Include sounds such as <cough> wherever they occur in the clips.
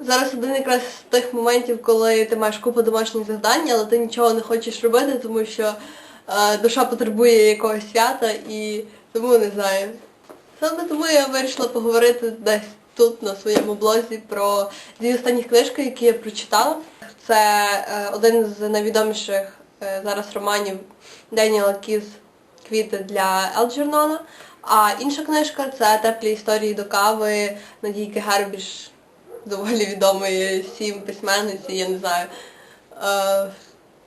Зараз один якраз з тих моментів, коли ти маєш купу домашніх завдань, але ти нічого не хочеш робити, тому що е, душа потребує якогось свята і тому не знаю. Саме тому я вирішила поговорити десь тут, на своєму блозі, про дві останні книжки, які я прочитала. Це е, один з найвідоміших е, зараз романів Деніела Кіз Квіти для Елджернона. А інша книжка це Теплі історії до кави Надійки Гербіш, доволі відомої сім письменниці, я не знаю. Е,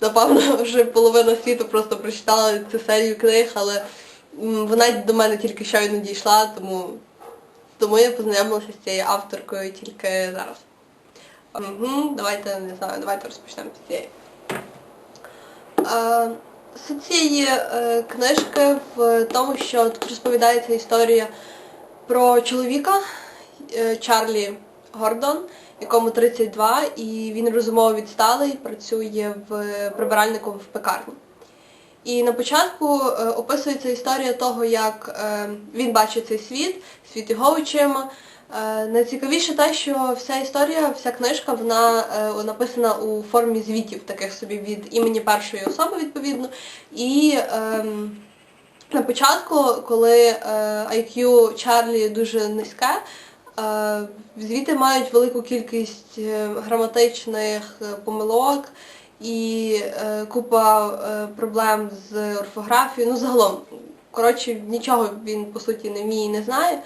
напевно, <laughs> вже половина світу просто прочитала цю серію книг, але вона до мене тільки щойно дійшла, тому, тому я познайомилася з цією авторкою тільки зараз. Угу, давайте, не знаю, давайте розпочнемо з цієї. Е, Суть цієї е, книжки в тому, що тут розповідається історія про чоловіка е, Чарлі Гордон, якому 32, і він розумово відсталий, працює в прибиральником в пекарні. І на початку е, описується історія того, як він бачить цей світ, світ його очима. Е, найцікавіше те, що вся історія, вся книжка, вона е, написана у формі звітів, таких собі від імені першої особи, відповідно. І ем, на початку, коли е, IQ Чарлі дуже низьке, звіти мають велику кількість граматичних помилок і е, купа е, проблем з орфографією. Ну, загалом, коротше, нічого він по суті не вміє і не знає.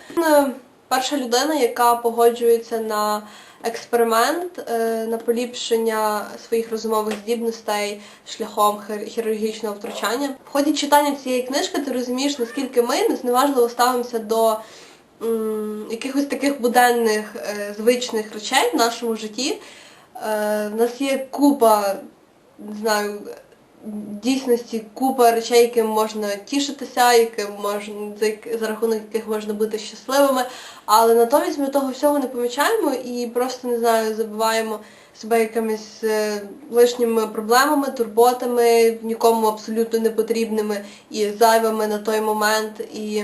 Е, Перша людина, яка погоджується на експеримент, е, на поліпшення своїх розумових здібностей шляхом хір- хірургічного втручання. В ході читання цієї книжки ти розумієш, наскільки ми незневажливо ставимося до якихось таких буденних е, звичних речей в нашому житті. Е, в нас є купа, не знаю, дійсності купа речей, яким можна тішитися, яким можна, за, рахунок яких можна бути щасливими. Але натомість ми того всього не помічаємо і просто не знаю, забуваємо себе якимись е, лишніми проблемами, турботами, нікому абсолютно не потрібними і зайвими на той момент. І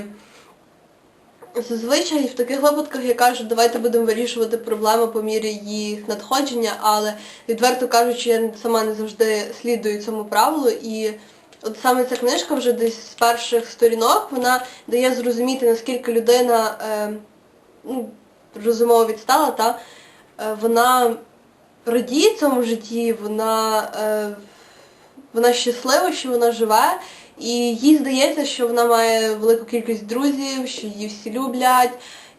Зазвичай в таких випадках я кажу, давайте будемо вирішувати проблеми по мірі їх надходження, але відверто кажучи, я сама не завжди слідую цьому правилу. І от саме ця книжка вже десь з перших сторінок вона дає зрозуміти, наскільки людина е, ну, розумово відстала, та е, вона радіє цьому житті, вона, е, вона щаслива, що вона живе. І їй здається, що вона має велику кількість друзів, що її всі люблять,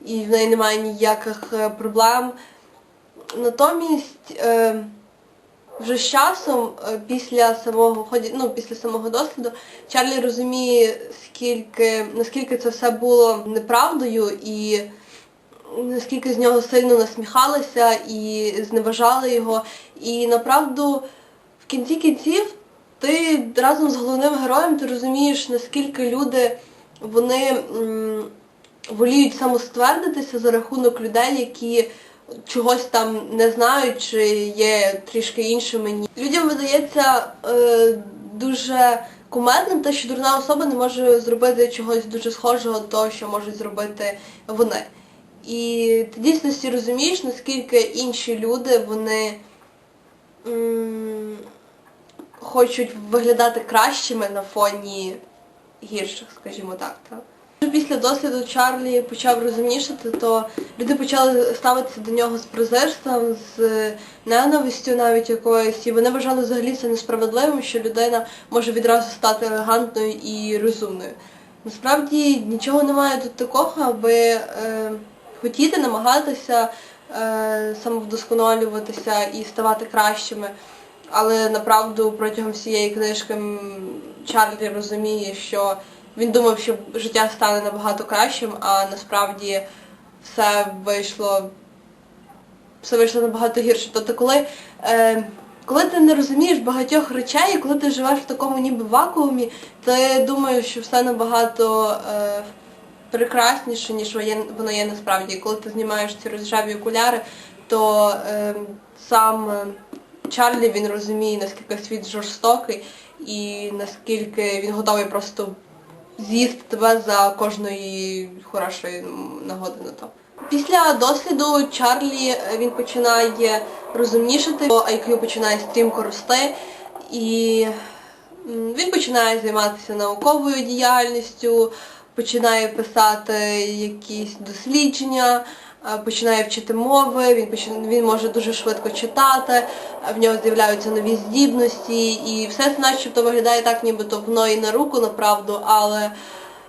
і в неї немає ніяких е, проблем. Натомість е, вже з часом, е, після самого ну, після самого досліду, Чарлі розуміє, скільки, наскільки це все було неправдою і наскільки з нього сильно насміхалися і зневажали його. І направду в кінці кінців ти разом з головним героєм ти розумієш, наскільки люди вони воліють самоствердитися за рахунок людей, які чогось там не знають чи є трішки іншими. ні. Людям видається е, дуже кумедним те, що дурна особа не може зробити чогось дуже схожого до того, що можуть зробити вони. І ти дійсності розумієш, наскільки інші люди вони хочуть виглядати кращими на фоні гірших, скажімо так. так. Після досліду Чарлі почав розумнішати, то люди почали ставитися до нього з презирством, з ненавистю навіть якоюсь, і вони вважали взагалі це несправедливим, що людина може відразу стати елегантною і розумною. Насправді нічого немає тут такого, аби е, хотіти намагатися е, самовдосконалюватися і ставати кращими. Але направду протягом всієї книжки Чарлі розуміє, що він думав, що життя стане набагато кращим, а насправді все вийшло все вийшло набагато гірше. Тобто, коли, е, коли ти не розумієш багатьох речей, коли ти живеш в такому ніби вакуумі, ти думаєш, що все набагато е, прекрасніше, ніж воно є насправді. Коли ти знімаєш ці розжаві окуляри, то е, сам е, Чарлі він розуміє, наскільки світ жорстокий і наскільки він готовий просто з'їсти тебе за кожної хорошої нагоди на то. Після досліду Чарлі е, він починає розумнішати, IQ починає стрімко рости, і він починає займатися науковою діяльністю, починає писати якісь дослідження, починає вчити мови, він, починає, він може дуже швидко читати, е, в нього з'являються нові здібності, і все це начебто виглядає так, нібито воно і на руку, на правду, але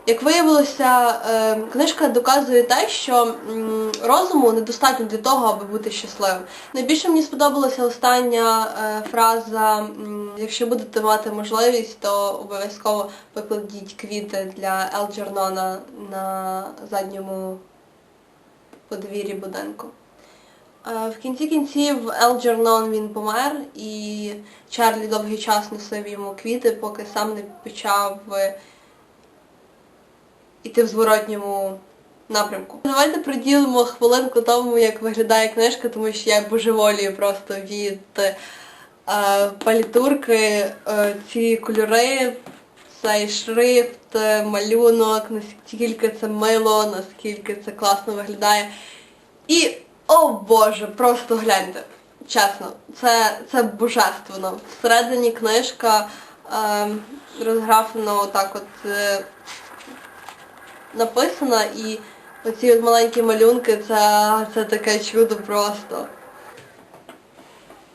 як виявилося, е, книжка доказує те, що розуму недостатньо для того, аби бути щасливим. Найбільше мені сподобалася остання е, фраза: якщо будете мати можливість, то обов'язково покладіть квіти для Елджернона на задньому подвір'ї будинку. Е, В кінці кінців Елджернон він помер, і Чарлі довгий час носив йому квіти, поки сам не почав е, іти в зворотньому напрямку. Давайте приділимо хвилинку тому, як виглядає книжка, тому що я божеволію просто від е, палітурки, ці кольори, цей шрифт, е, малюнок, наскільки це мило, наскільки це класно виглядає. І, о Боже, просто гляньте. Чесно, це, це божественно. Всередині книжка е, розграфлена отак от е, написана і оці от маленькі малюнки це, це таке чудо просто.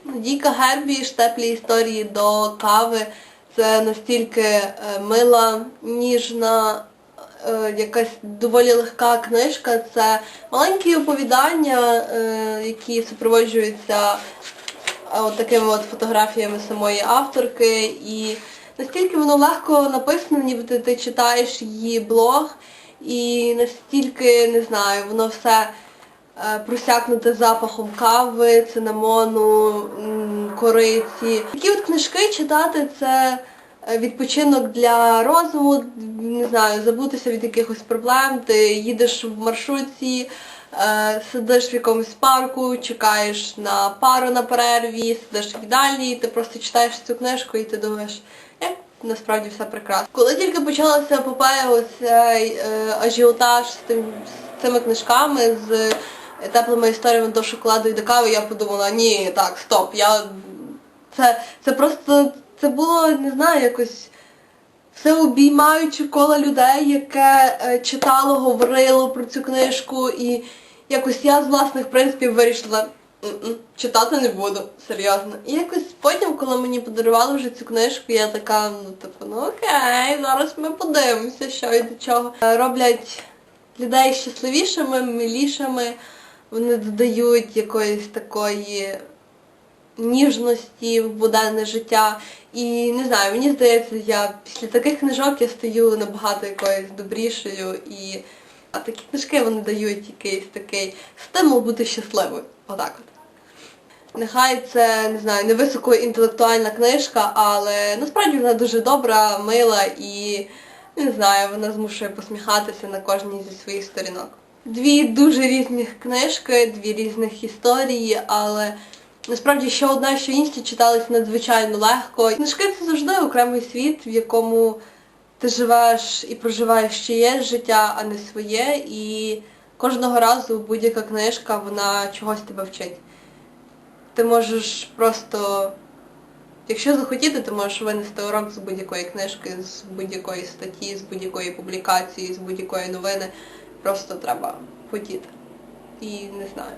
Дійка Гербі теплі історії до кави. Це настільки е, мила, ніжна, е, якась доволі легка книжка. Це маленькі оповідання, е, які супроводжуються от такими от фотографіями самої авторки. І настільки воно легко написано, ніби ти, ти читаєш її блог, і настільки, не знаю, воно все просякнуте запахом кави, цинамону, кориці. Такі от книжки читати це е, відпочинок для розуму, не знаю, забутися від якихось проблем. Ти їдеш в маршрутці, е, сидиш в якомусь парку, чекаєш на пару на перерві, сидиш в їдальні, ти просто читаєш цю книжку і ти думаєш, як насправді все прекрасно. Коли тільки почалася епопея оцей е, ажіотаж з, тим, з цими книжками, з теплими історіями до шоколаду і до кави, я подумала, ні, так, стоп, я це, це просто це було, не знаю, якось все обіймаюче коло людей, яке е, читало, говорило про цю книжку, і якось я з власних принципів вирішила «М-м, читати не буду, серйозно. І якось потім, коли мені подарували вже цю книжку, я така, ну типу, ну окей, зараз ми подивимося, що і до чого. Е, Роблять людей щасливішими, милішими, вони додають якоїсь такої ніжності в буденне життя. І не знаю, мені здається, я після таких книжок я стаю набагато якоюсь добрішою і а такі книжки вони дають якийсь такий стимул бути щасливою. Отак от. Нехай це, не знаю, не високоінтелектуальна книжка, але насправді вона дуже добра, мила і не знаю, вона змушує посміхатися на кожній зі своїх сторінок. Дві дуже різних книжки, дві різних історії, але насправді що одна, що інша читались надзвичайно легко. Книжки це завжди окремий світ, в якому ти живеш і проживаєш чиєсь життя, а не своє. І кожного разу будь-яка книжка, вона чогось тебе вчить. Ти можеш просто, якщо захотіти, ти можеш винести урок з будь-якої книжки, з будь-якої статті, з будь-якої публікації, з будь-якої новини. Просто треба хотіти. І не знаю.